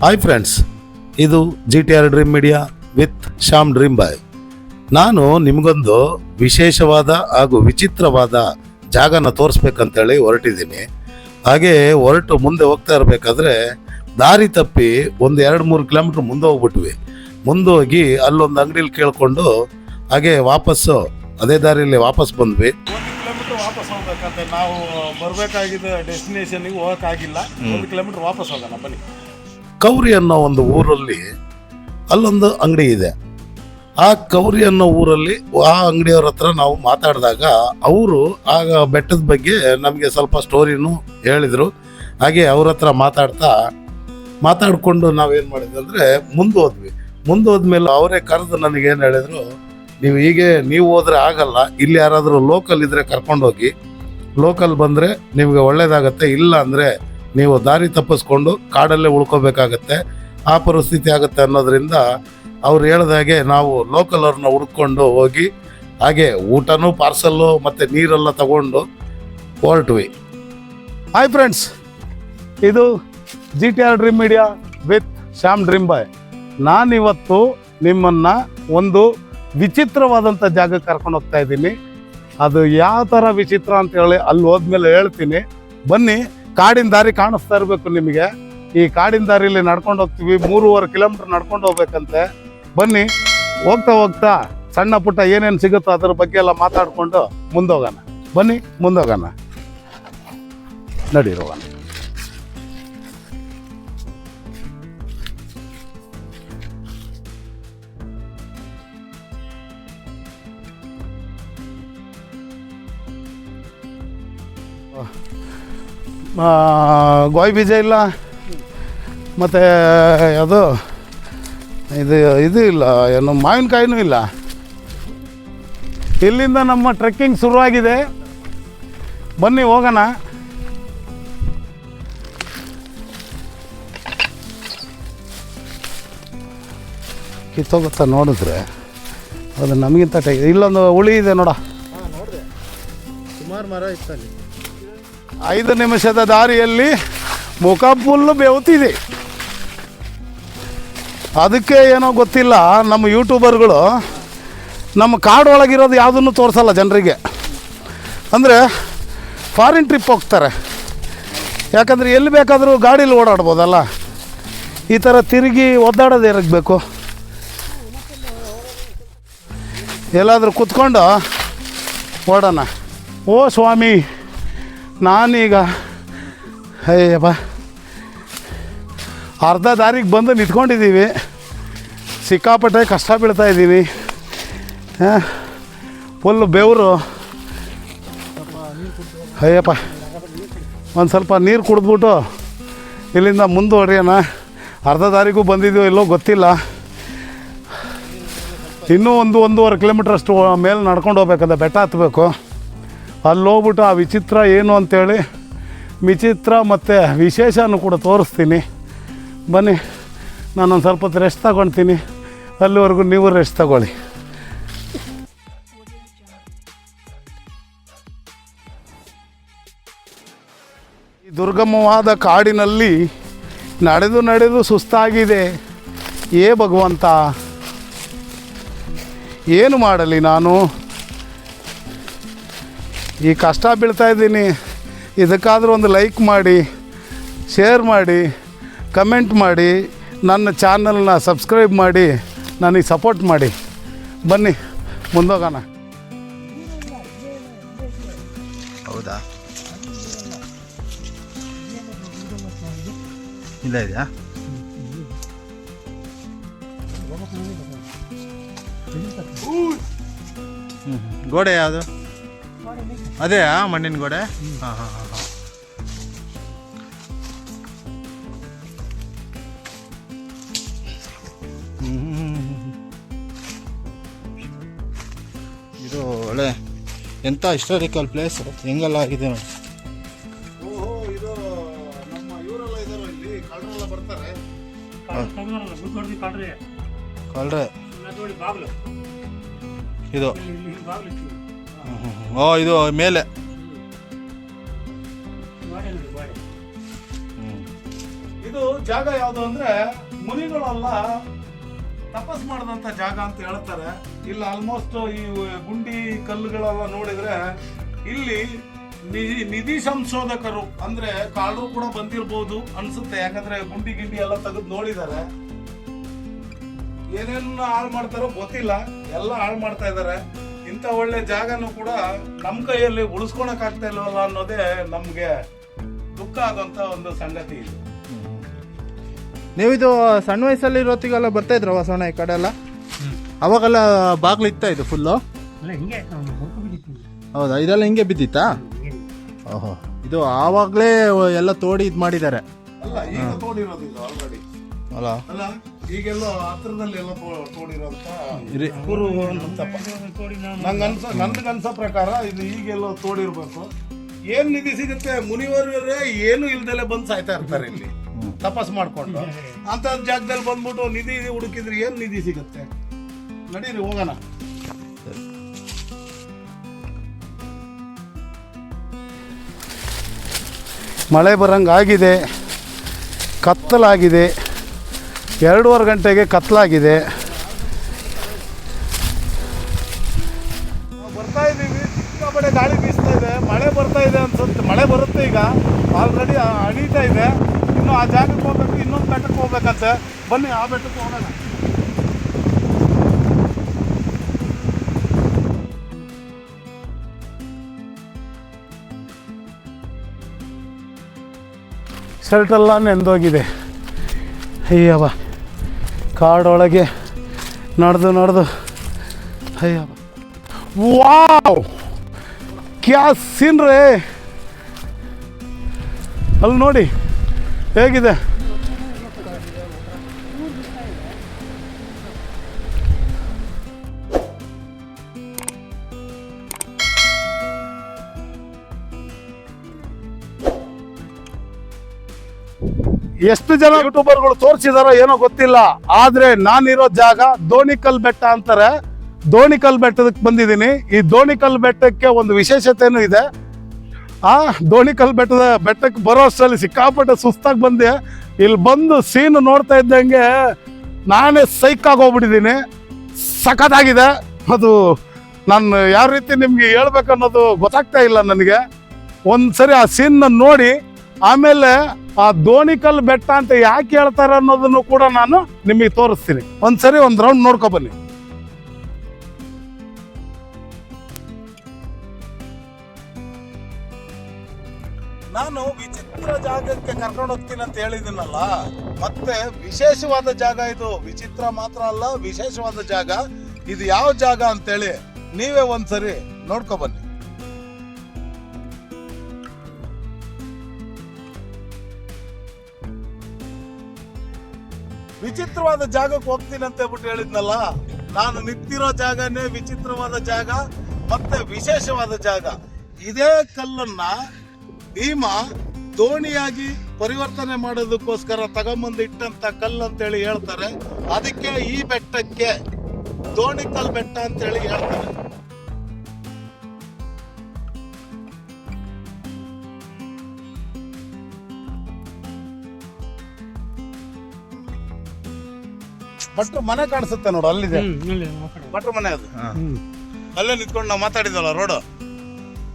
Hi friends ಇದು G T R dream media with Shyam dream boy ನಾನು ನಿಮಗೊಂದು ವಿಶೇಷವಾದ ಹಾಗೂ ವಿಚಿತ್ರವಾದ ಜಾಗನ ತೋರಿಸ್ಬೇಕಂತೇಳಿ ಹೊರಟಿದ್ದೀನಿ. ಹಾಗೆ ಹೊರಟು ಮುಂದೆ ಹೋಗ್ತಾ ಇರಬೇಕಾದ್ರೆ ದಾರಿ ತಪ್ಪಿ ಒಂದು ಎರಡು ಮೂರು ಕಿಲೋಮೀಟ್ರ್ ಮುಂದೆ ಹೋಗ್ಬಿಟ್ವಿ. ಮುಂದೆ ಹೋಗಿ ಅಲ್ಲೊಂದು ಅಂಗಡಿಲಿ ಕೇಳಿಕೊಂಡು ಹಾಗೆ ವಾಪಸ್ಸು ಅದೇ ದಾರಿಯಲ್ಲಿ ವಾಪಸ್ ಬಂದ್ವಿ. ಒಂದು ಕಿಲೋಮೀಟರ್ ವಾಪಸ್ ಹೋಗ್ಬೇಕಂತೆ ನಾವು ಬರಬೇಕಾಗಿದ್ದ ಡೆಸ್ಟಿನೇಷನ್ಗೆ ಹೋಗೋಕ್ಕಾಗಿಲ್ಲ. ಒಂದು ಕಿಲೋಮೀಟರ್ ವಾಪಸ್ ಹೋಗೋಣ ಬನ್ನಿ. ಕೌರಿ ಅನ್ನೋ ಒಂದು ಊರಲ್ಲಿ ಅಲ್ಲೊಂದು ಅಂಗಡಿ ಇದೆ. ಆ ಕೌರಿ ಅನ್ನೋ ಊರಲ್ಲಿ ಆ ಅಂಗಡಿಯವ್ರ ಹತ್ರ ನಾವು ಮಾತಾಡಿದಾಗ ಅವರು ಆಗ ಬೆಟ್ಟದ ಬಗ್ಗೆ ನಮಗೆ ಸ್ವಲ್ಪ ಸ್ಟೋರಿನೂ ಹೇಳಿದರು. ಹಾಗೆ ಅವ್ರ ಹತ್ರ ಮಾತಾಡ್ತಾ ಮಾತಾಡಿಕೊಂಡು ನಾವೇನು ಮಾಡಿದ್ವಿ ಅಂದರೆ ಮುಂದೆ ಹೋದ್ವಿ. ಮುಂದೆ ಹೋದ್ಮೇಲೆ ಅವರೇ ಕರೆದು ನನಗೇನು ಹೇಳಿದರು, ನೀವು ಹೀಗೆ ನೀವು ಹೋದರೆ ಆಗಲ್ಲ, ಇಲ್ಲಿ ಯಾರಾದರೂ ಲೋಕಲ್ ಇದ್ದರೆ ಕರ್ಕೊಂಡೋಗಿ ಲೋಕಲ್ ಬಂದರೆ ನಿಮಗೆ ಒಳ್ಳೇದಾಗತ್ತೆ, ಇಲ್ಲ ಅಂದರೆ ನೀವು ದಾರಿ ತಪ್ಪಿಸ್ಕೊಂಡು ಕಾಡಲ್ಲೇ ಉಳ್ಕೋಬೇಕಾಗತ್ತೆ, ಆ ಪರಿಸ್ಥಿತಿ ಆಗುತ್ತೆ ಅನ್ನೋದ್ರಿಂದ ಅವ್ರು ಹೇಳ್ದಾಗೆ ನಾವು ಲೋಕಲ್ ಅವ್ರನ್ನ ಹುಡ್ಕೊಂಡು ಹೋಗಿ ಹಾಗೆ ಊಟನೂ ಪಾರ್ಸಲ್ಲು ಮತ್ತು ನೀರೆಲ್ಲ ತಗೊಂಡು ಹೊರಟ್ವಿ ಹಾಯ್ ಫ್ರೆಂಡ್ಸ್ ಇದು G T R dream media with Shyam dream boy ನಾನಿವತ್ತು ನಿಮ್ಮನ್ನು ಒಂದು ವಿಚಿತ್ರವಾದಂಥ ಜಾಗಕ್ಕೆ ಕರ್ಕೊಂಡು ಹೋಗ್ತಾ ಇದ್ದೀನಿ. ಅದು ಯಾವ ಥರ ವಿಚಿತ್ರ ಅಂತ ಹೇಳಿ ಅಲ್ಲಿ ಹೋದ್ಮೇಲೆ ಹೇಳ್ತೀನಿ. ಬನ್ನಿ ಕಾಡಿನ ದಾರಿ ಕಾಣಿಸ್ತಾ ಇರಬೇಕು ನಿಮಗೆ. ಈ ಕಾಡಿನ ದಾರಿಲಿ ನಡ್ಕೊಂಡು ಹೋಗ್ತೀವಿ, ಮೂರುವರೆ ಕಿಲೋಮೀಟ್ರ್ ನಡ್ಕೊಂಡು ಹೋಗ್ಬೇಕಂತೆ. ಬನ್ನಿ, ಹೋಗ್ತಾ ಹೋಗ್ತಾ ಸಣ್ಣ ಪುಟ್ಟ ಏನೇನು ಸಿಗುತ್ತೋ ಅದ್ರ ಬಗ್ಗೆ ಎಲ್ಲ ಮಾತಾಡಿಕೊಂಡು ಮುಂದೋಗೋಣ. ಬನ್ನಿ, ಮುಂದೋಗೋಣ. ನಡೀರೋಣ ಗೋಯ್ ಬೀಜ ಇಲ್ಲ. ಮತ್ತು, ಅದು, ಇದು ಇದು ಇಲ್ಲ, ಏನು, ಮಾವಿನಕಾಯಿನೂ ಇಲ್ಲ. ಇಲ್ಲಿಂದ ನಮ್ಮ ಟ್ರೆಕ್ಕಿಂಗ್ ಶುರುವಾಗಿದೆ. ಬನ್ನಿ, ಹೋಗೋಣ. ಕಿತ್ತೋಗುತ್ತಾ ನೋಡಿದ್ರೆ, ಅದು ನಮಗಿಂತ ಟೈ, ಇಲ್ಲೊಂದು ಉಳಿ ಇದೆ ನೋಡ. ಸುಮಾರು ಮರ ಇತ್ತಲ್ಲಿ. ಐದು ನಿಮಿಷದ ದಾರಿಯಲ್ಲಿ ಮುಖ ಫುಲ್ಲು ಬೆವತಿದೆ. ಅದಕ್ಕೆ ಏನೋ ಗೊತ್ತಿಲ್ಲ, ನಮ್ಮ ಯೂಟ್ಯೂಬರ್ಗಳು ನಮ್ಮ ಕಾಡು ಒಳಗಿರೋದು ಯಾವುದನ್ನು ತೋರಿಸಲ್ಲ ಜನರಿಗೆ. ಅಂದರೆ ಫಾರಿನ್ ಟ್ರಿಪ್ ಹೋಗ್ತಾರೆ. ಯಾಕಂದರೆ ಎಲ್ಲಿ ಬೇಕಾದರೂ ಗಾಡೀಲಿ ಓಡಾಡ್ಬೋದಲ್ಲ. ಈ ಥರ ತಿರುಗಿ ಒದ್ದಾಡೋದು ಇರಬೇಕು. ಎಲ್ಲಾದರೂ ಕುತ್ಕೊಂಡು ಓಡೋಣ. ಓ ಸ್ವಾಮಿ. ನಾನೀಗ ಅಯ್ಯಪ್ಪ ಅರ್ಧ ದಾರಿಗೆ ಬಂದು ನಿಂತ್ಕೊಂಡಿದ್ದೀವಿ. ಸಿಕ್ಕಾಪಟ್ಟೆ ಕಷ್ಟ ಬೀಳ್ತಾ ಇದ್ದೀವಿ. ಫುಲ್ ಬೆವರು. ಅಯ್ಯಪ್ಪ, ಒಂದು ಸ್ವಲ್ಪ ನೀರು ಕುಡಿದ್ಬಿಟ್ಟು ಇಲ್ಲಿಂದ ಮುಂದುವರಿಯೋಣ ಅರ್ಧ ದಾರಿಗೂ ಬಂದಿದ್ದೀವೋ ಇಲ್ಲೋ ಗೊತ್ತಿಲ್ಲ. ಇನ್ನೂ ಒಂದು ಒಂದೂವರೆ ಕಿಲೋಮೀಟ್ರಷ್ಟು ಮೇಲೆ ನಡ್ಕೊಂಡು ಹೋಗ್ಬೇಕಂತ ಬೆಟ್ಟ ಹತ್ತಬೇಕು. ಅಲ್ಲಿ ಹೋಗ್ಬಿಟ್ಟು ಆ ವಿಚಿತ್ರ ಏನು ಅಂತೇಳಿ ವಿಚಿತ್ರ ಮತ್ತು ವಿಶೇಷನೂ ಕೂಡ ತೋರಿಸ್ತೀನಿ. ಬನ್ನಿ, ನಾನೊಂದು ಸ್ವಲ್ಪ ಹೊತ್ತು ರೆಸ್ಟ್ ತಗೊಳ್ತೀನಿ ಅಲ್ಲಿವರೆಗೂ ನೀವು ರೆಸ್ಟ್ ತಗೊಳ್ಳಿ. ಈ ದುರ್ಗಮವಾದ ಕಾಡಿನಲ್ಲಿ ನಡೆದು ನಡೆದು ಸುಸ್ತಾಗಿದೆ. ಏ ಭಗವಂತ, ಏನು ಮಾಡಲಿ ನಾನು? ಈ ಕಷ್ಟ ಬೀಳ್ತಾ ಇದ್ದೀನಿ. ಇದಕ್ಕಾದರೂ ಒಂದು ಲೈಕ್ ಮಾಡಿ ಶೇರ್ ಮಾಡಿ ಕಮೆಂಟ್ ಮಾಡಿ, ನನ್ನ ಚಾನಲ್ನ ಸಬ್ಸ್ಕ್ರೈಬ್ ಮಾಡಿ, ನನಗೆ ಸಪೋರ್ಟ್ ಮಾಡಿ. ಬನ್ನಿ, ಮುಂದೋಗೋಣ. ಹೌದಾ? ಇಲ್ಲ ಇದೆಯಾ. ಗೋಡೆ ಯಾವುದು? ಅದೇ ಮಣ್ಣಿನ ಗೋಡೆ? ಹಾಂ ಹಾಂ ಹಾಂ ಹಾಂ. ಇದು ಒಳ್ಳೆ ಎಂಥ ಹಿಸ್ಟೋರಿಕಲ್ ಪ್ಲೇಸ್ ಹೆಂಗೆಲ್ಲ ಆಗಿದೆ ನೋಡಿ. ಓಹೋ ಇದು ಓ, ಇದು ಮೇಲೆ. ಇದು ಜಾಗ ಯಾವುದು ಅಂದ್ರೆ ಮುನಿಗಳೆಲ್ಲ ತಪಸ್ ಮಾಡಿದಂತ ಜಾಗ ಅಂತ ಹೇಳ್ತಾರೆ. ಇಲ್ಲಿ ಆಲ್ಮೋಸ್ಟ್ ಈ ಗುಂಡಿ ಕಲ್ಲುಗಳೆಲ್ಲ ನೋಡಿದ್ರೆ ಇಲ್ಲಿ ನಿಧಿ ನಿಧಿ ಸಂಶೋಧಕರು ಅಂದ್ರೆ ಕಾಳರು ಕೂಡ ಬಂದಿರ್ಬೋದು ಅನ್ಸುತ್ತೆ. ಯಾಕಂದ್ರೆ ಗುಂಡಿ ಗಿಂಡಿ ಎಲ್ಲ ತೆಗೆದು ನೋಡಿದ್ದಾರೆ. ಏನೇನು ಹಾಳು ಮಾಡ್ತಾರೋ ಗೊತ್ತಿಲ್ಲ. ಎಲ್ಲ ಹಾಳು ಮಾಡ್ತಾ ಇದ್ದಾರೆ. ಇಂಥ ಒಳ್ಳೆ ಜಾಗನೂ ಕೂಡ ನಮ್ಮ ಕೈಯಲ್ಲಿ ಉಳಿಸ್ಕೊಳಕ್ ಆಗ್ತಾ ಇಲ್ವಲ್ಲ ಅನ್ನೋದೇ ನಮಗೆ ದುಃಖ ಆಗುವಂತ ಒಂದು ಸಂಗತಿ ಇದು. ನೀವಿದು ಸಣ್ಣ ವಯಸ್ಸಲ್ಲಿ ಇರೋತ್ತಿಗೆಲ್ಲ ಬರ್ತಾ ಇದ್ರ ವಾಸವಣ್ಣ ಈ ಕಡೆ ಎಲ್ಲ? ಅವಾಗೆಲ್ಲ ಬಾಗ್ಲು ಇತ್ತ ಇದು ಫುಲ್ಲು ಹೌದಾ? ಇದೆಲ್ಲ ಹಿಂಗೆ ಬಿದ್ದಿತ್ತಾ? ಓಹೋ ಇದು ಆವಾಗಲೇ ಎಲ್ಲ ತೋಡಿ ಇದು ಮಾಡಿದ್ದಾರೆ. ಅಲ್ಲ ಈಗ ತೋಡಿರೋದು ಇದು ಆಲ್ರೆಡಿ ಅಲ್ಲ. ಅಲ್ಲ ಈಗೆಲ್ಲ ಹತ್ರದಲ್ಲಿ ಎಲ್ಲ ತೋ- ತೋಡಿರೋಂತ ಇರಿ. ಗುರು ಅಂತಪ್ಪ. ತೋಡಿ ನಾವು ನಂಗೆ ಅನ್ಸ ನನ್ಗೆ ಅನ್ಸೋ ಪ್ರಕಾರ ಇದು ಈಗೆಲ್ಲ ತೋಡಿರ್ಬೇಕು. ಏನ್ ನಿಧಿ ಸಿಗುತ್ತೆ? ಮುನಿವರೇ ಏನು ಇಲ್ದಲೆ ಬಂದು ಸಾಯ್ತಾ ಇರ್ತಾರೆ ಇಲ್ಲಿ. ತಪಸ್ ಮಾಡ್ಕೊಂಡು. ಅಂತ ಜಾಗದಲ್ಲಿ ಬಂದ್ಬಿಟ್ಟು ನಿಧಿ ಹುಡುಕಿದ್ರೆ ಏನ್ ನಿಧಿ ಸಿಗುತ್ತೆ? ನಡೀರಿ ಹೋಗೋಣ. ಮಳೆ ಬರಂಗಾಗಿದೆ ಕತ್ತಲಾಗಿದೆ. ಎರಡೂವರೆ ಗಂಟೆಗೆ ಕತ್ಲಾಗಿದೆ ಬರ್ತಾ ಇದ್ದೀವಿ. ಸಿಕ್ಕಾಪಟ್ಟೆ ಗಾಳಿ ಬೀಸ್ತಾ ಇದೆ. ಮಳೆ ಬರ್ತಾ ಇದೆ ಅನ್ಸುತ್ತೆ. ಮಳೆ ಬರುತ್ತೆ ಈಗ. ಆಲ್ರೆಡಿ ಅಣೀತಾ ಇದೆ. ಇನ್ನು ಆ ಜಾಗಕ್ಕೆ ಹೋಗ್ಬೇಕು ಇನ್ನೊಂದು ಬೆಟ್ಟಕ್ಕೆ ಹೋಗ್ಬೇಕಂತೆ. ಬನ್ನಿ ಆ ಬೆಟ್ಟಕ್ಕೆ ಹೋಗೋಣ. ಶರ್ಟೆಲ್ಲ ನೆಂದೋಗಿದೆ. ಅಯ್ಯವ್ವ. ಕಾಡೊಳಗೆ ನಡೆದು ನಡೆದು ಅಯ್ಯಪ್ಪ ವಾವ್! ಕ್ಯಾ ಅಲ್ಲಿ ನೋಡಿ ಹೇಗಿದೆ? ಎಷ್ಟು ಜನ ಯೂಟ್ಯೂಬರ್ಗಳು ತೋರಿಸಿದಾರೋ ಏನೋ ಗೊತ್ತಿಲ್ಲ. ಆದ್ರೆ ನಾನಿರೋ ಜಾಗ ದೋಣಿಕಲ್ ಬೆಟ್ಟ ಅಂತಾರೆ. ದೋಣಿಕಲ್ ಬೆಟ್ಟದಕ್ಕೆ ಬಂದಿದ್ದೀನಿ. ಈ ದೋಣಿಕಲ್ ಬೆಟ್ಟಕ್ಕೆ ಒಂದು ವಿಶೇಷತೆನೂ ಇದೆ. ಆ ದೋಣಿಕಲ್ ಬೆಟ್ಟದ ಬೆಟ್ಟಕ್ಕೆ ಬರೋ ಅಷ್ಟರಲ್ಲಿ ಸಿಕ್ಕಾಪಟ್ಟೆ ಸುಸ್ತಾಗಿ ಬಂದೆ. ಇಲ್ಲಿ ಬಂದು ಸೀನ್ ನೋಡ್ತಾ ಇದ್ದಂಗೆ ನಾನೇ ಸೈಕಾಗಿ ಹೋಗ್ಬಿಟ್ಟಿದ್ದೀನಿ ಸಖತ್ತಾಗಿದೆ. ಅದು ನಾನು ಯಾವ ರೀತಿ ನಿಮಗೆ ಹೇಳ್ಬೇಕನ್ನೋದು ಗೊತ್ತಾಗ್ತಾ ಇಲ್ಲ ನನಗೆ. ಒಂದ್ಸರಿ ಆ ಸೀನ್ನ ನೋಡಿ ಆಮೇಲೆ ಆ ದೋಣಿಕಲ್ ಬೆಟ್ಟ ಅಂತ ಯಾಕೆ ಹೇಳ್ತಾರೆ ಅನ್ನೋದನ್ನು ಕೂಡ ನಾನು ನಿಮಗೆ ತೋರಿಸ್ತೀನಿ. ಒಂದ್ಸರಿ ಒಂದು ರೌಂಡ್ ನೋಡ್ಕೊ ಬನ್ನಿ. ನಾನು ವಿಚಿತ್ರ ಜಾಗಕ್ಕೆ ಕರ್ಕೊಂಡು ಹೋಗ್ತೀನಿ ಅಂತ ಹೇಳಿದಿನಲ್ಲ ಮತ್ತೆ ವಿಶೇಷವಾದ ಜಾಗ ಇದು. ವಿಚಿತ್ರ ಮಾತ್ರ ಅಲ್ಲ, ವಿಶೇಷವಾದ ಜಾಗ. ಇದು ಯಾವ ಜಾಗ ಅಂತೇಳಿ ನೀವೇ ಒಂದ್ಸರಿ ನೋಡ್ಕೊ ಬನ್ನಿ. ವಿಚಿತ್ರವಾದ ಜಾಗಕ್ಕೆ ಹೋಗ್ತೀನಿ ಅಂತ ಹೇಳ್ಬಿಟ್ಟು ಹೇಳಿದ್ನಲ್ಲ, ನಾನು ನಿಂತಿರೋ ಜಾಗನೇ ವಿಚಿತ್ರವಾದ ಜಾಗ, ಮತ್ತೆ ವಿಶೇಷವಾದ ಜಾಗ. ಇದೇ ಕಲ್ಲನ್ನ ಭೀಮ ದೋಣಿಯಾಗಿ ಪರಿವರ್ತನೆ ಮಾಡೋದಕ್ಕೋಸ್ಕರ ತಗೊಂಬಂದು ಇಟ್ಟಂತ ಕಲ್ಲು ಅಂತೇಳಿ ಹೇಳ್ತಾರೆ. ಅದಕ್ಕೆ ಈ ಬೆಟ್ಟಕ್ಕೆ ದೋಣಿ ಕಲ್ ಬೆಟ್ಟ ಅಂತೇಳಿ ಹೇಳ್ತಾರೆ. ಭಟ್ರು ಮನೆ ಕಾಣಿಸುತ್ತೆ ನೋಡು ಅಲ್ಲಿದೆ. ಭಟ್ರ ಮನೆ ಅದು. ಅಲ್ಲೇ ನಿಂತ್ಕೊಂಡು ನಾವು ಮಾತಾಡಿದ್ವಲ್ಲ ರೋಡು?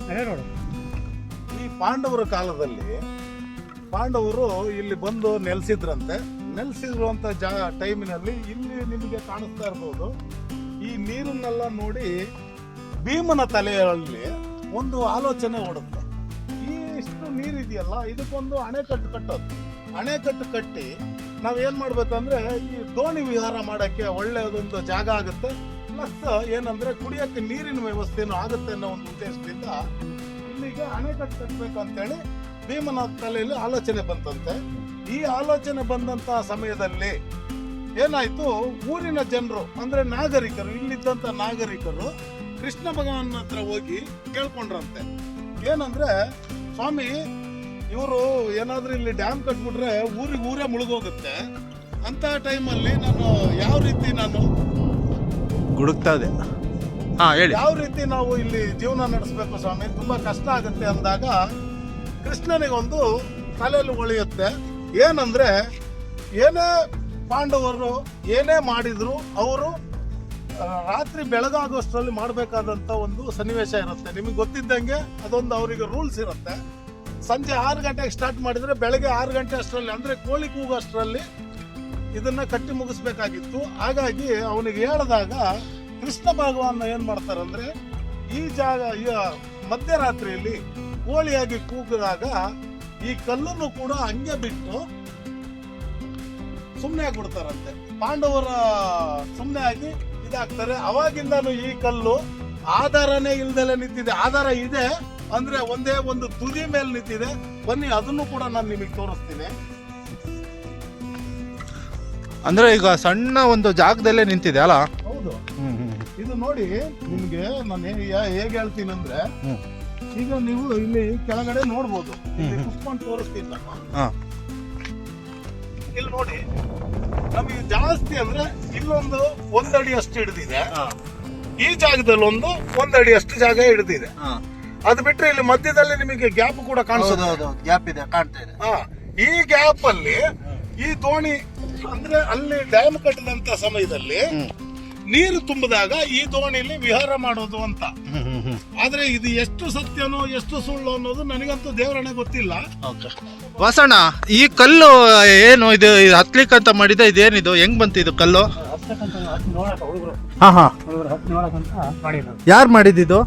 ಅದೇ ರೋಡು. ಈ ಪಾಂಡವರ ಕಾಲದಲ್ಲಿ ಪಾಂಡವರು ಇಲ್ಲಿ ಬಂದು ನೆಲೆಸಿದ್ರಂತೆ. ನೆಲೆಸಿರುವಂತ ಜಾ ಟೈಮಿನಲ್ಲಿ ಇಲ್ಲಿ ನಿಮಗೆ ಕಾಣಿಸ್ತಾ ಇರ್ಬೋದು. ಈ ನೀರನ್ನೆಲ್ಲ ನೋಡಿ ಭೀಮನ ತಲೆಯಲ್ಲಿ ಒಂದು ಆಲೋಚನೆ ಓಡುತ್ತೆ. ಈ ಇಷ್ಟು ನೀರಿದೆಯಲ್ಲ ಇದಕ್ಕೊಂದು ಅಣೆಕಟ್ಟು ಕಟ್ಟೋದು. ಅಣೆಕಟ್ಟು ಕಟ್ಟಿ ನಾವ್ ಏನ್ ಮಾಡ್ಬೇಕಂದ್ರೆ ಈ ದೋಣಿ ವಿಹಾರ ಮಾಡೋಕ್ಕೆ ಒಳ್ಳೆಯದೊಂದು ಜಾಗ ಆಗುತ್ತೆ. ಪ್ಲಸ್ ಏನಂದ್ರೆ ಕುಡಿಯೋಕ್ಕೆ ನೀರಿನ ವ್ಯವಸ್ಥೆನೂ ಆಗುತ್ತೆ ಅನ್ನೋ ಒಂದು ಉದ್ದೇಶದಿಂದ ಇಲ್ಲಿಗೆ ಅಣೆಕಟ್ಟು ಕಟ್ಟಬೇಕು ಅಂತೇಳಿ ಭೀಮನಾಥ್ ಕಲೆಯಲ್ಲಿ ಆಲೋಚನೆ ಬಂತಂತೆ. ಈ ಆಲೋಚನೆ ಬಂದಂತಹ ಸಮಯದಲ್ಲಿ ಏನಾಯ್ತು? ಊರಿನ ಜನರು, ಅಂದ್ರೆ ನಾಗರಿಕರು, ಇಲ್ಲಿದ್ದಂತ ನಾಗರಿಕರು ಕೃಷ್ಣ ಭಗವಾನ್ ಹತ್ರ ಹೋಗಿ ಕೇಳ್ಕೊಂಡ್ರಂತೆ. ಏನಂದ್ರೆ, ಸ್ವಾಮಿ ಇವರು ಏನಾದ್ರೂ ಇಲ್ಲಿ ಡ್ಯಾಮ್ ಕಟ್ಬಿಟ್ರೆ ಊರಿಗೆ ಊರೇ ಮುಳುಗೋಗುತ್ತೆ. ಅಂತ ಟೈಮಲ್ಲಿ ನಾನು ಯಾವ ರೀತಿ ನಾನು ಗುಡುಕ್ತಾ ಇದೆ ಹಾಂ ಹೇಳಿ. ಯಾವ ರೀತಿ ನಾವು ಇಲ್ಲಿ ಜೀವನ ನಡೆಸಬೇಕು ಸ್ವಾಮಿ? ತುಂಬಾ ಕಷ್ಟ ಆಗುತ್ತೆ ಅಂದಾಗ ಕೃಷ್ಣನಿಗೊಂದು ತಲೆಯಲ್ಲಿ ಉಳಿಯುತ್ತೆ. ಏನಂದ್ರೆ ಏನೇ ಪಾಂಡವರು ಏನೇ ಮಾಡಿದ್ರು ಅವರು ರಾತ್ರಿ ಬೆಳಗಾಗುವಷ್ಟರಲ್ಲಿ ಮಾಡಬೇಕಾದಂತ ಒಂದು ಸನ್ನಿವೇಶ ಇರುತ್ತೆ. ನಿಮಗೆ ಗೊತ್ತಿದ್ದಂಗೆ ಅದೊಂದು ಅವರಿಗೆ ರೂಲ್ಸ್ ಇರುತ್ತೆ. ಸಂಜೆ ಆರು ಗಂಟೆಗೆ ಸ್ಟಾರ್ಟ್ ಮಾಡಿದ್ರೆ ಬೆಳಗ್ಗೆ ಆರು ಗಂಟೆ ಅಷ್ಟರಲ್ಲಿ, ಅಂದ್ರೆ ಕೋಳಿ ಕೂಗು ಅಷ್ಟರಲ್ಲಿ ಇದನ್ನ ಕಟ್ಟಿ ಮುಗಿಸ್ಬೇಕಾಗಿತ್ತು. ಹಾಗಾಗಿ ಅವನಿಗೆ ಹೇಳಿದಾಗ ಕೃಷ್ಣ ಭಗವಾನ್ ಏನು ಮಾಡ್ತಾರಂದ್ರೆ, ಈ ಜಾಗ, ಈ ಮಧ್ಯರಾತ್ರಿಯಲ್ಲಿ ಕೋಳಿಯಾಗಿ ಕೂಗಿದಾಗ ಈ ಕಲ್ಲನ್ನು ಕೂಡ ಹಂಗೆ ಬಿಟ್ಟು ಸುಮ್ಮನೆ ಆಗ್ಬಿಡ್ತಾರಂತೆ. ಪಾಂಡವರ ಸುಮ್ಮನೆ ಆಗಿ ಇದಾಗ್ತಾರೆ. ಅವಾಗಿಂದಾನು ಈ ಕಲ್ಲು ಆಧಾರನೇ ಇಲ್ದಲೆ ನಿಂತಿದೆ. ಆಧಾರ ಇದೆ ಅಂದ್ರೆ ಒಂದೇ ಒಂದು ತುದಿ ಮೇಲೆ ನಿಂತಿದೆ. ಬನ್ನಿ ಅದನ್ನು ಕೂಡ ನಾನು ನಿಮಗೆ ತೋರಿಸ್ತೀನಿ. ಅಂದ್ರೆ ಈಗ ಸಣ್ಣ ಒಂದು ಜಾಗದಲ್ಲೇ ನಿಂತಿದೆ ಅಲ್ಲ? ಹೌದು. ಇದು ನೋಡಿ ನಿಮ್ಗೆ ನಾನು ಹೇಗೆ ಹೇಳ್ತೀನಿ ಅಂದ್ರೆ ಈಗ ನೀವು ಇಲ್ಲಿ ಕೆಳಗಡೆ ನೋಡ್ಬೋದು. ಕುತ್ಕೊಂಡು ತೋರಿಸ್ತೀನಿ ನಾನು ಇಲ್ಲಿ ನೋಡಿ ನಮಗೆ ಜಾಸ್ತಿ ಅಂದ್ರೆ ಇಲ್ಲೊಂದು ಒಂದಡಿ ಅಷ್ಟು ಹಿಡಿದಿದೆ. ಈ ಜಾಗದಲ್ಲಿ ಒಂದು ಒಂದಡಿ ಅಷ್ಟು ಜಾಗ ಹಿಡಿದಿದೆ. ಅದು ಬಿಟ್ಟರೆ ಇಲ್ಲಿ ಮಧ್ಯದಲ್ಲಿ ನಿಮಗೆ ಗ್ಯಾಪ್ ಕೂಡ ಕಾಣಿಸುತ್ತೆ. ಗ್ಯಾಪ್ ಇದೆ ಕಾಣ್ತಾ ಇದೆ. ಹಾ, ಈ ಗ್ಯಾಪ್ ಅಲ್ಲಿ ಈ ದೋಣಿ ಅಂದ್ರೆ ಅಲ್ಲಿ ಡ್ಯಾಮ್ ಕಟ್ಟಿದಂತ ಸಮಯದಲ್ಲಿ ನೀರು ತುಂಬಿದಾಗ ಈ ದೋಣಿಲಿ ವಿಹಾರ ಮಾಡೋದು ಅಂತ. ಆದ್ರೆ ಇದು ಎಷ್ಟು ಸತ್ಯನೋ ಎಷ್ಟು ಸುಳ್ಳು ಅನ್ನೋದು ನನಗಂತೂ ದೇವರಣೆ ಗೊತ್ತಿಲ್ಲ. ವಾಸಣ್ಣ ಈ ಕಲ್ಲು ಏನು ಇದು ಹತ್ಲಿಕ್ಕೆ ಹತ್ಲಿಕ್ಕಂತ ಮಾಡಿದ ಇದೇನಿದು? ಹೆಂಗ್ ಬಂತು ಇದು ಕಲ್ಲು? ಯಾರು ಮಾಡಿದ್ದು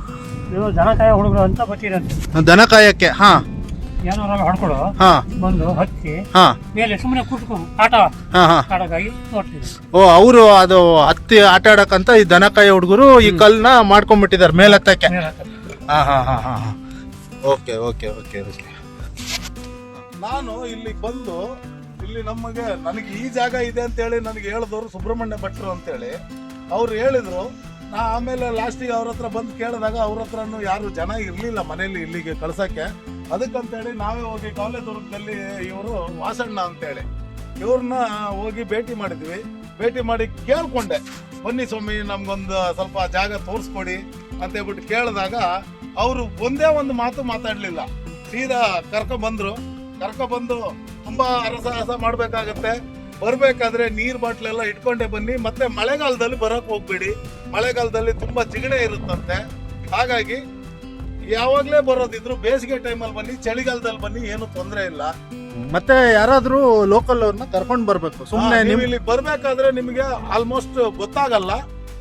ಇವರು ಜನಕಾಯ ಹುಡುಗರು ಅಂತ ಬರ್ತೀರಂತೆ ದನಕಾಯಕ್ಕೆ ಹಾ ಏನೋ ಹೊಡ್ಕೊಡು ಹಾ. ಬಂದು ಹಚ್ಚಿ ಹಾ. ಮೇಲೆ ಸುಮ್ಮನೆ ಕೂತ್ಕೊಂಡು ಆಟ ಹಾ ಹಾ. ಆಡೋಕ್ಕಾಗಿ ನೋಡ್ತಿದ್ರು ಓ ಅವರು ಅದು ಹತ್ತಿ ಆಟ ಆಡಕ್ಕಂತ ಈ ದನಕಾಯ ಹುಡುಗರು ಈ ಕಲ್ನ ಮಾಡ್ಕೊಂಡ್ಬಿಟ್ಟಿದ್ದಾರೆ ಮೇಲತ್ತಕ್ಕೆ. ಮೇಲೆ ಹತ್ತಕ್ಕೆ. ಹಾ ಹಾ ಹಾ ಹಾ. Okay okay okay okay. ನಾನು ಇಲ್ಲಿ ಬಂದು ಇಲ್ಲಿ ನಮಗೆ ನನಗೆ ಈ ಜಾಗ ಇದೆ ಅಂತ ಹೇಳಿ ನನಗೆ ಹೇಳಿದವರು ಸುಬ್ರಹ್ಮಣ್ಯ ಭಟ್ರು ಅಂತೇಳಿ. ಅವ್ರು ಹೇಳಿದ್ರು ಆಮೇಲೆ ಲಾಸ್ಟಿಗೆ ಅವ್ರ ಹತ್ರ ಬಂದು ಕೇಳಿದಾಗ ಅವ್ರ ಹತ್ರನು ಯಾರು ಜನ ಇರಲಿಲ್ಲ ಮನೇಲಿ ಇಲ್ಲಿಗೆ ಕಳ್ಸಕ್ಕೆ. ಅದಕ್ಕಂತೇಳಿ ನಾವೇ ಹೋಗಿ ಕವಲೆದುರ್ಗದಲ್ಲಿ ಇವರು ವಾಸಣ್ಣ ಅಂತೇಳಿ. ಇವ್ರನ್ನ ಹೋಗಿ ಭೇಟಿ ಮಾಡಿದ್ವಿ. ಭೇಟಿ ಮಾಡಿ ಕೇಳ್ಕೊಂಡೆ. ಬನ್ನಿ ಸ್ವಾಮಿ, ನಮ್ಗೊಂದು ಸ್ವಲ್ಪ ಜಾಗ ತೋರಿಸ್ಕೊಡಿ ಅಂತ ಹೇಳ್ಬಿಟ್ಟು ಕೇಳಿದಾಗ ಅವರು ಒಂದೇ ಒಂದು ಮಾತು ಮಾತಾಡಲಿಲ್ಲ. ಸೀದಾ ಕರ್ಕೊಬಂದರು. ಕರ್ಕೊಬಂದು ತುಂಬ ತುಂಬಾ ಅರಸಾಹಸ ಮಾಡ್ಬೇಕಾಗತ್ತೆ. ಬರ್ಬೇಕಾದ್ರೆ ನೀರ್ ಬಾಟ್ಲ್ ಎಲ್ಲ ಇಟ್ಕೊಂಡೇ ಬನ್ನಿ. ಮತ್ತೆ ಮಳೆಗಾಲದಲ್ಲಿ ಬರಕ್ ಹೋಗ್ಬೇಡಿ. ಮಳೆಗಾಲದಲ್ಲಿ ತುಂಬಾ ಜಿಗಣೆ ಇರುತ್ತಂತೆ. ಹಾಗಾಗಿ ಯಾವಾಗ್ಲೇ ಬರೋದಿದ್ರು ಬೇಸಿಗೆ ಟೈಮಲ್ಲಿ ಬನ್ನಿ ಚಳಿಗಾಲದಲ್ಲಿ ಬನ್ನಿ ಏನು ತೊಂದರೆ ಇಲ್ಲ. ಮತ್ತೆ ಯಾರಾದ್ರೂ ಲೋಕಲ್ ಅವ್ರನ್ನ ಕರ್ಕೊಂಡು ಬರ್ಬೇಕು. ಸುಮ್ಮನೆ ನೀವು ಇಲ್ಲಿ ಬರ್ಬೇಕಾದ್ರೆ ನಿಮಗೆ ಆಲ್ಮೋಸ್ಟ್ ಗೊತ್ತಾಗಲ್ಲ.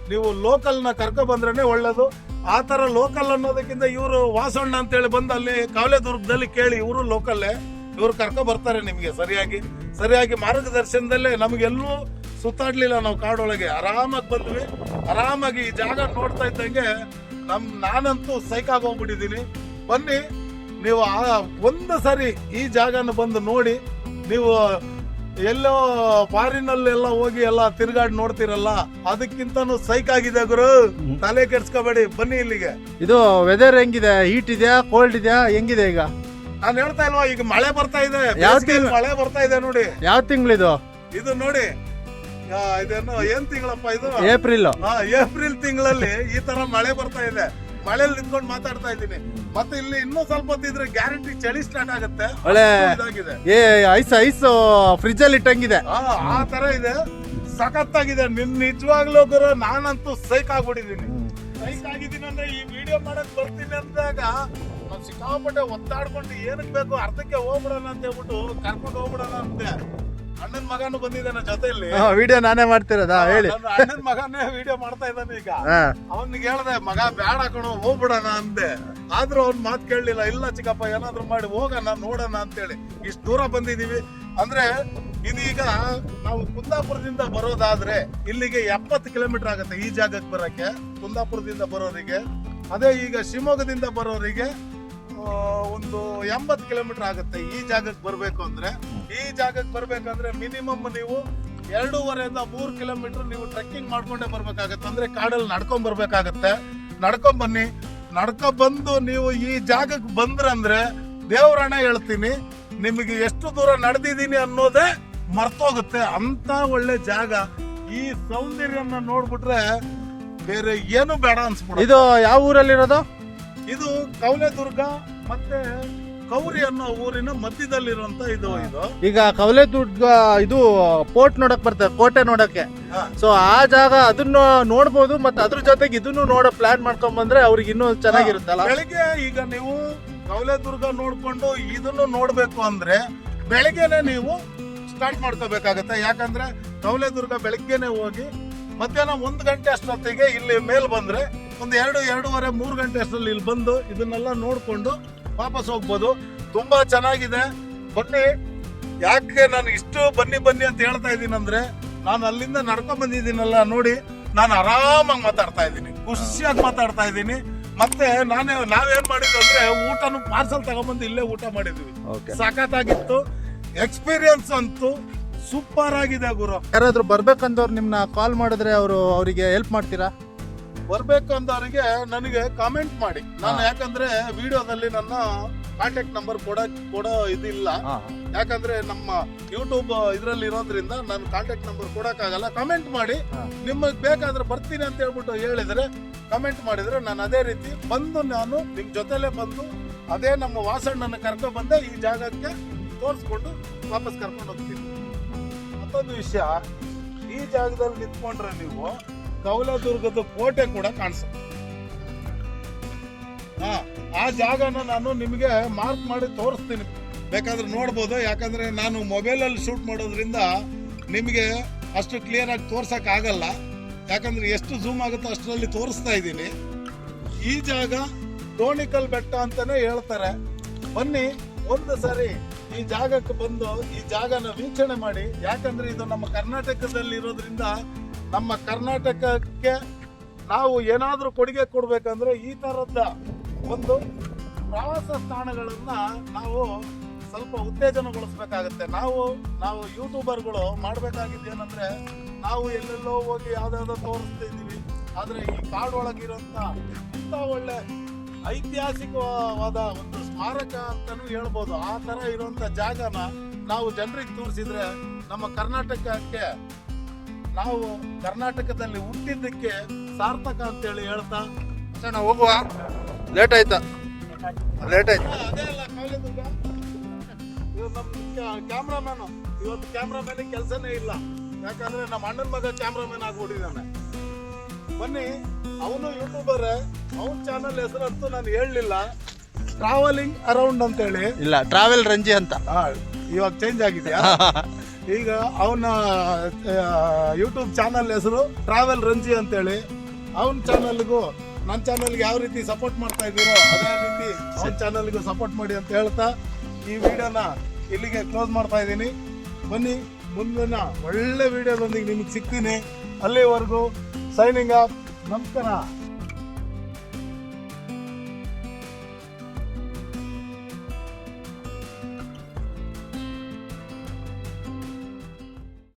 ನೀವು ಲೋಕಲ್ನ ಕರ್ಕೊ ಬಂದ್ರೇನೆ ಒಳ್ಳೇದು. ಆ ಥರ ಲೋಕಲ್ ಅನ್ನೋದಕ್ಕಿಂತ ಇವರು ವಾಸಣ್ಣ ಅಂತೇಳಿ ಬಂದು ಅಲ್ಲಿ ಕಾವಲೆದುರ್ಗದಲ್ಲಿ ಕೇಳಿ ಇವರು ಲೋಕಲ್ಲೇ ಇವ್ರು ಕರ್ಕೊ ಬರ್ತಾರೆ ನಿಮಗೆ ಸರಿಯಾಗಿ. ಸರಿಯಾಗಿ ಮಾರ್ಗದರ್ಶನದಲ್ಲೇ ನಮಗೆಲ್ಲೂ ಸುತ್ತಾಡ್ಲಿಲ್ಲ ನಾವು ಕಾಡೊಳಗೆ. ಆರಾಮಾಗಿ ಬಂದ್ವಿ. ಆರಾಮಾಗಿ ಈ ಜಾಗ ನೋಡ್ತಾ ಇದ್ದಂಗೆ ನಮ್ ನಾನಂತೂ ಸೈಕಾಗಿ ಹೋಗ್ಬಿಟ್ಟಿದ್ದೀನಿ ಬನ್ನಿ ನೀವು ಆ ಒಂದು ಸರಿ ಈ ಜಾಗನ ಬಂದು ನೋಡಿ ನೀವು ಎಲ್ಲೋ ಫಾರಿನಲ್ಲೆಲ್ಲ ಹೋಗಿ ಎಲ್ಲ ತಿರುಗಾಡಿ ನೋಡ್ತಿರಲ್ಲ ಅದಕ್ಕಿಂತನೂ ಸೈಕ್ ಆಗಿದೆ ಗುರು. ತಲೆ ಕೆಡ್ಸ್ಕೋಬೇಡಿ ಬನ್ನಿ ಇಲ್ಲಿಗೆ. ಇದು ವೆದರ್ ಹೆಂಗಿದೆ? ಹೀಟ್ ಇದೆಯಾ? ಕೋಲ್ಡ್ ಇದೆಯಾ? ಹೆಂಗಿದೆ ಈಗ? ನಾನು ಹೇಳ್ತಾ ಇಲ್ವಾ ಈಗ ಮಳೆ ಬರ್ತಾ ಇದೆ ಯಾವ ತಿಂಗ್ಳು? ಮಳೆ ಬರ್ತಾ ಇದೆ ನೋಡಿ. ಯಾವ ತಿಂಗಳು ಇದು ನೋಡಿ ಆ, ಇದೇನು ಏನ್ ತಿಂಗಳಪ್ಪ ಇದು? ಏಪ್ರಿಲ್. ಆ, ಏಪ್ರಿಲ್ ತಿಂಗಳಲ್ಲಿ ಈ ತರ ಮಳೆ ಬರ್ತಾ ಇದೆ. ಮಳೆಯಲ್ಲಿ ನಿಂತ್ಕೊಂಡು ಮಾತಾಡ್ತಾ ಇದ್ದೀನಿ. ಮತ್ತೆ ಇಲ್ಲಿ ಇನ್ನೂ ಸ್ವಲ್ಪ ಹೊತ್ತಿದ್ರೆ ಗ್ಯಾರಂಟಿ ಚಳಿ ಸ್ಟಾರ್ಟ್ ಆಗುತ್ತೆ. ಒಳ್ಳೆ ಅಷ್ಟು ಇದಾಗಿದೆ. ಏ ಐಸ್ ಐಸ್ ಫ್ರಿಜ್ ಅಲ್ಲಿ ಇಟ್ಟಂಗಿದೆ. ಆ, ಆ ತರ ಇದೆ. ಸಖತ್ತಾಗಿದೆ. ನಿನ್ ನಿಜವಾಗ್ಲೂ ಗುರು ನಾನಂತೂ ಸೈಕ್ ಆಗ್ಬಿಟ್ಟಿದೀನಿ ಸೈಕ್ ಆಗಿದ್ದೀನಿ ಅಂದ್ರೆ ಈ ವಿಡಿಯೋ ಮಾಡಕ್ ಬರ್ತೀನಿ ಅಂದಾಗ ನಾವ್ ಸಿಕ್ಕಾಪಟ್ಟೆ ಒತ್ತಾಡ್ಕೊಂಡು ಏನಕ್ ಬೇಕು ಅರ್ಧಕ್ಕೆ ಹೋಗ್ಬಿಡೋಣ ಅಂತ ಹೇಳ್ಬಿಟ್ಟು ಕರ್ಕೊಂಡು ಹೋಗ್ಬಿಡೋಣ ಅಂತೆ. ಅಣ್ಣನ್ ಮಗನು ಬಂದಿದ್ದಾನೆ ಜೊತೆಯಲ್ಲಿ. ವಿಡಿಯೋ ನಾನೇ ಮಾಡ್ತಿರೋದಾ? ಹೇಳಿ. ಅಣ್ಣನ ಮಗನೇ ವಿಡಿಯೋ ಮಾಡ್ತಾ ಇದ್ದಾನೆ ಈಗ. ಅವನಿಗೆ ಹೇಳ್ದೆ ಮಗ ಬ್ಯಾಡ ಕಣೋ ಹೋಗ್ಬಿಡೋಣ ಅಂದೆ ಆದ್ರೂ ಅವ್ನ್ ಮಾತು ಕೇಳಲಿಲ್ಲ. ಇಲ್ಲ ಚಿಕ್ಕಪ್ಪ ಏನಾದ್ರು ಮಾಡಿ ಹೋಗೋಣ ನೋಡೋಣ ಅಂತೇಳಿ. ಇಷ್ಟು ದೂರ ಬಂದಿದೀವಿ. ಅಂದ್ರೆ ಇದೀಗ ನಾವು ಕುಂದಾಪುರದಿಂದ ಬರೋದಾದ್ರೆ ಇಲ್ಲಿಗೆ ಎಪ್ಪತ್ತು ಕಿಲೋಮೀಟರ್ ಆಗುತ್ತೆ ಈ ಜಾಗಕ್ಕೆ ಬರೋಕ್ಕೆ. ಕುಂದಾಪುರದಿಂದ ಬರೋರಿಗೆ. ಅದೇ ಈಗ ಶಿವಮೊಗ್ಗದಿಂದ ಬರೋರಿಗೆ ಒಂದು ಎಂಬತ್ತು ಕಿಲೋಮೀಟರ್ ಆಗುತ್ತೆ ಈ ಜಾಗಕ್ಕೆ ಬರಬೇಕು ಅಂದ್ರೆ. ಈ ಜಾಗಕ್ಕೆ ಬರ್ಬೇಕಂದ್ರೆ ಮಿನಿಮಮ್ ನೀವು ಎರಡೂವರೆಯಿಂದ ಮೂರು ಕಿಲೋಮೀಟರ್ ನೀವು ಟ್ರೆಕ್ಕಿಂಗ್ ಮಾಡ್ಕೊಂಡೇ ಬರ್ಬೇಕಾಗತ್ತೆ. ಅಂದ್ರೆ ಕಾಡಲ್ಲಿ ನಡ್ಕೊಂಡ್ ಬರ್ಬೇಕಾಗತ್ತೆ. ನಡ್ಕೊಂಡ್ ಬನ್ನಿ. ನಡ್ಕೊಂಡ್ ಬಂದು ನೀವು ಈ ಜಾಗಕ್ಕೆ ಬಂದ್ರಂದ್ರೆ ದೇವರಣ್ಣ ಹೇಳ್ತೀನಿ. ನಿಮಗೆ ಎಷ್ಟು ದೂರ ನಡೆದಿದ್ದೀನಿ ಅನ್ನೋದೇ ಮರ್ತೋಗುತ್ತೆ. ಅಂತ ಒಳ್ಳೆ ಜಾಗ. ಈ ಸೌಂದರ್ಯನ ನೋಡ್ಬಿಟ್ರೆ ಬೇರೆ ಏನು ಬೇಡ ಅನ್ಸ್ಬಿಡ ಇದು ಯಾವ ಊರಲ್ಲಿರೋದು? ಇದು ಕವಲೆದುರ್ಗ ಮತ್ತೆ ಕೌರಿ ಅನ್ನೋ ಊರಿನ ಮಧ್ಯದಲ್ಲಿರುವಂತ ಇದು ಇದು. ಈಗ ಕವಲೆ ಇದು ಪೋರ್ಟ್ ನೋಡಕ್ ಬರ್ತದೆ ಕೋಟೆ ನೋಡಕ್ಕೆ. ಸೊ ಆ ಜಾಗ ಅದನ್ನ ನೋಡ್ಬೋದು ಮತ್ತೆ ಅದ್ರ ಜೊತೆಗೆ ಇದನ್ನು ನೋಡೋ ಪ್ಲಾನ್ ಮಾಡ್ಕೊಂಡ್ ಬಂದ್ರೆ ಅವ್ರಿಗೆ ಇನ್ನೂ ಚೆನ್ನಾಗಿರುತ್ತಲ್ಲ? ಬೆಳಿಗ್ಗೆ ಈಗ ನೀವು ಕವಲೆದುರ್ಗ ನೋಡ್ಕೊಂಡು ಇದನ್ನು ನೋಡ್ಬೇಕು ಅಂದ್ರೆ ಬೆಳಿಗ್ಗೆನೆ ನೀವು ಸ್ಟಾರ್ಟ್ ಮಾಡ್ಕೋಬೇಕಾಗತ್ತೆ. ಯಾಕಂದ್ರೆ ಕವಲೆದುರ್ಗ ಬೆಳಿಗ್ಗೆನೆ ಹೋಗಿ ಮಧ್ಯಾಹ್ನ ಒಂದು ಗಂಟೆ ಅಷ್ಟೊತ್ತಿಗೆ ಇಲ್ಲಿ ಮೇಲ್ ಬಂದ್ರೆ ಒಂದು ಎರಡು ಎರಡೂವರೆ ಮೂರು ಗಂಟೆ ಅಷ್ಟರಲ್ಲಿ ಇಲ್ಲಿ ಬಂದು ಇದನ್ನೆಲ್ಲ ನೋಡಿಕೊಂಡು ವಾಪಸ್ ಹೋಗ್ಬೋದು. ತುಂಬ ಚೆನ್ನಾಗಿದೆ. ಬನ್ನಿ. ಯಾಕೆ ನಾನು ಇಷ್ಟು ಬನ್ನಿ ಬನ್ನಿ ಅಂತ ಹೇಳ್ತಾ ಇದ್ದೀನಿ ಅಂದರೆ ನಾನು ಅಲ್ಲಿಂದ ನಡ್ಕೊಂಡ್ ಬಂದಿದ್ದೀನಲ್ಲ ನೋಡಿ ನಾನು ಆರಾಮಾಗಿ ಮಾತಾಡ್ತಾ ಇದ್ದೀನಿ. ಖುಷಿಯಾಗಿ ಮಾತಾಡ್ತಾ ಇದ್ದೀನಿ. ಮತ್ತೆ ನಾನೇ ನಾವೇನ್ ಮಾಡಿದ್ವಿ ಅಂದ್ರೆ ಊಟನು ಪಾರ್ಸಲ್ ತಗೊಂಡ್ಬಂದು ಇಲ್ಲೇ ಊಟ ಮಾಡಿದ್ವಿ. ಸಖತ್ತಾಗಿತ್ತು ಎಕ್ಸ್ಪೀರಿಯನ್ಸ್ ಅಂತೂ ಸೂಪರ್ ಆಗಿದೆ ಗುರು. ಯಾರಾದ್ರೂ ಬರ್ಬೇಕಂದವ್ರು ನಿಮ್ನ ಕಾಲ್ ಮಾಡಿದ್ರೆ ಅವರು ಅವರಿಗೆ ಹೆಲ್ಪ್ ಮಾಡ್ತೀರಾ? ಬರ್ಬೇಕು ಅಂದವರಿಗೆ ನನಗೆ ಕಾಮೆಂಟ್ ಮಾಡಿ. ನಾನು. ಯಾಕಂದ್ರೆ ವಿಡಿಯೋದಲ್ಲಿ ನನ್ನ ಕಾಂಟ್ಯಾಕ್ಟ್ ನಂಬರ್ ಕೊಡ ಕೊಡೋ ಇದಿಲ್ಲ. ಯಾಕಂದ್ರೆ ನಮ್ಮ ಯೂಟ್ಯೂಬ್ ಇದರಲ್ಲಿ ಇರೋದ್ರಿಂದ ನಾನು ಕಾಂಟ್ಯಾಕ್ಟ್ ನಂಬರ್ ಕೊಡೋಕ್ಕಾಗಲ್ಲ. ಕಮೆಂಟ್ ಮಾಡಿ. ನಿಮಗೆ ಬೇಕಾದ್ರೆ ಬರ್ತೀನಿ ಅಂತ ಹೇಳ್ಬಿಟ್ಟು ಹೇಳಿದ್ರೆ ಕಮೆಂಟ್ ಮಾಡಿದ್ರೆ ನಾನು ಅದೇ ರೀತಿ ಬಂದು ನಾನು ನಿಮ್ ಜೊತೆಲೇ ಬಂದು ಅದೇ ನಮ್ಮ ವಾಸಣ್ಣನ ಕರ್ಕೊಂಡು ಬಂದೆ ಈ ಜಾಗಕ್ಕೆ ತೋರಿಸ್ಕೊಂಡು ವಾಪಸ್ ಕರ್ಕೊಂಡು ಹೋಗ್ತೀನಿ. ಮತ್ತೊಂದು ವಿಷಯ ಈ ಜಾಗದಲ್ಲಿ ನಿಂತ್ಕೊಂಡ್ರೆ ನೀವು ಕೌಲದುರ್ಗದ ಕೋಟೆ ಕೂಡ ಕಾಣಿಸುತ್ತೆ ಆ ಜಾಗನ ನಾನು ನಿಮಗೆ ಮಾರ್ಕ್ ಮಾಡಿ ತೋರಿಸ್ತೀನಿ. ಬೇಕಾದ್ರೆ ನೋಡ್ಬೋದು, ಯಾಕಂದ್ರೆ ನಾನು ಮೊಬೈಲಲ್ಲಿ ಶೂಟ್ ಮಾಡೋದ್ರಿಂದ ನಿಮಗೆ ಅಷ್ಟು ಕ್ಲಿಯರ್ ಆಗಿ ತೋರ್ಸಕ್ ಆಗಲ್ಲ. ಯಾಕಂದ್ರೆ ಎಷ್ಟು ಝೂಮ್ ಆಗುತ್ತೋ ಅಷ್ಟರಲ್ಲಿ ತೋರಿಸ್ತಾ ಇದ್ದೀನಿ. ಈ ಜಾಗ ಡೋಣಿಕಲ್ ಬೆಟ್ಟ ಅಂತಾನೆ ಹೇಳ್ತಾರೆ. ಬನ್ನಿ, ಒಂದು ಸಾರಿ ಈ ಜಾಗಕ್ಕೆ ಬಂದು ಈ ಜಾಗನ ವೀಕ್ಷಣೆ ಮಾಡಿ. ಯಾಕಂದ್ರೆ ಇದು ನಮ್ಮ ಕರ್ನಾಟಕದಲ್ಲಿ ಇರೋದ್ರಿಂದ ನಮ್ಮ ಕರ್ನಾಟಕಕ್ಕೆ ನಾವು ಏನಾದರೂ ಕೊಡುಗೆ ಕೊಡಬೇಕಂದ್ರೆ ಈ ಥರದ ಒಂದು ಪ್ರವಾಸ ಸ್ಥಾನಗಳನ್ನು ನಾವು ಸ್ವಲ್ಪ ಉತ್ತೇಜನಗೊಳಿಸ್ಬೇಕಾಗತ್ತೆ. ನಾವು ನಾವು ಯೂಟ್ಯೂಬರ್ಗಳು ಮಾಡಬೇಕಾಗಿದ್ದು ಏನಂದ್ರೆ ನಾವು ಎಲ್ಲೆಲ್ಲೋ ಹೋಗಿ ಯಾವ್ದಾದ್ರು ತೋರಿಸ್ತಾ ಇದ್ದೀವಿ. ಆದರೆ ಈ ಕಾಡೊಳಗಿರೋಂಥ ಇಂಥ ಒಳ್ಳೆ ಐತಿಹಾಸಿಕವಾದ ಒಂದು ಸ್ಮಾರಕ ಅಂತಲೂ ಹೇಳ್ಬೋದು. ಆ ಥರ ಇರುವಂಥ ಜಾಗನ ನಾವು ಜನರಿಗೆ ತೋರಿಸಿದ್ರೆ ನಮ್ಮ ಕರ್ನಾಟಕಕ್ಕೆ ನಾವು ಕರ್ನಾಟಕದಲ್ಲಿ ಹುಟ್ಟಿದ್ದಕ್ಕೆ ಸಾರ್ಥಕ ಅಂತೇಳಿ ಹೇಳ್ತಾ ನಾವು ಹೋಗುವ. ಲೇಟ್ ಆಯ್ತಾ? ಲೇಟ್ ಆಯ್ತು. ಅದೇ ಅಲ್ಲ ಇದು ನಮ್ಮ ಕ್ಯಾಮ್ರಾಮ್ಯಾನು. ಇವತ್ತು ಕ್ಯಾಮ್ರಾಮ್ಯಾನಿಗೆ ಕೆಲಸನೇ ಇಲ್ಲ. ಯಾಕಂದ್ರೆ ನಮ್ಮ ಅಣ್ಣನ ಮಗ ಕ್ಯಾಮ್ರಾಮ್ಯಾನ್ ಆಗ್ಬಿಟ್ಟಿದ್ದಾನೆ ಬನ್ನಿ ಅವನು ಯೂಟ್ಯೂಬರ್ ಅವನ ಚಾನಲ್ ಹೆಸರಂತೂ ನಾನು ಹೇಳಲಿಲ್ಲ. ಟ್ರಾವೆಲಿಂಗ್ ಅರೌಂಡ್ ಅಂತೇಳಿ. ಇಲ್ಲ ಟ್ರಾವೆಲ್ ರಂಜಿ ಅಂತ. ಇವಾಗ ಚೇಂಜ್ ಆಗಿದೆಯಾ? ಈಗ ಅವನ ಯೂಟ್ಯೂಬ್ ಚಾನಲ್ ಹೆಸರು ಟ್ರಾವೆಲ್ ರಂಜಿ ಅಂತೇಳಿ. ಅವನ ಚಾನಲ್ಗೂ ನನ್ನ ಚಾನಲ್ಗೆ ಯಾವ ರೀತಿ ಸಪೋರ್ಟ್ ಮಾಡ್ತಾ ಇದ್ದೀರೋ ಅದೇ ರೀತಿ ಅವನ ಚಾನಲ್ಗೂ ಸಪೋರ್ಟ್ ಮಾಡಿ ಅಂತ ಹೇಳ್ತಾ ಈ ವಿಡಿಯೋನ ಇಲ್ಲಿಗೆ ಕ್ಲೋಸ್ ಮಾಡ್ತಾ ಇದ್ದೀನಿ. ಬನ್ನಿ, ಮುಂದಿನ ಒಳ್ಳೆ ವಿಡಿಯೋದೊಂದಿಗೆ ನಿಮಗೆ ಸಿಗ್ತೀನಿ. ಅಲ್ಲಿವರೆಗೂ ಸೈನಿಂಗ್ ಆಫ್ ನಮಸ್ಕಾರ.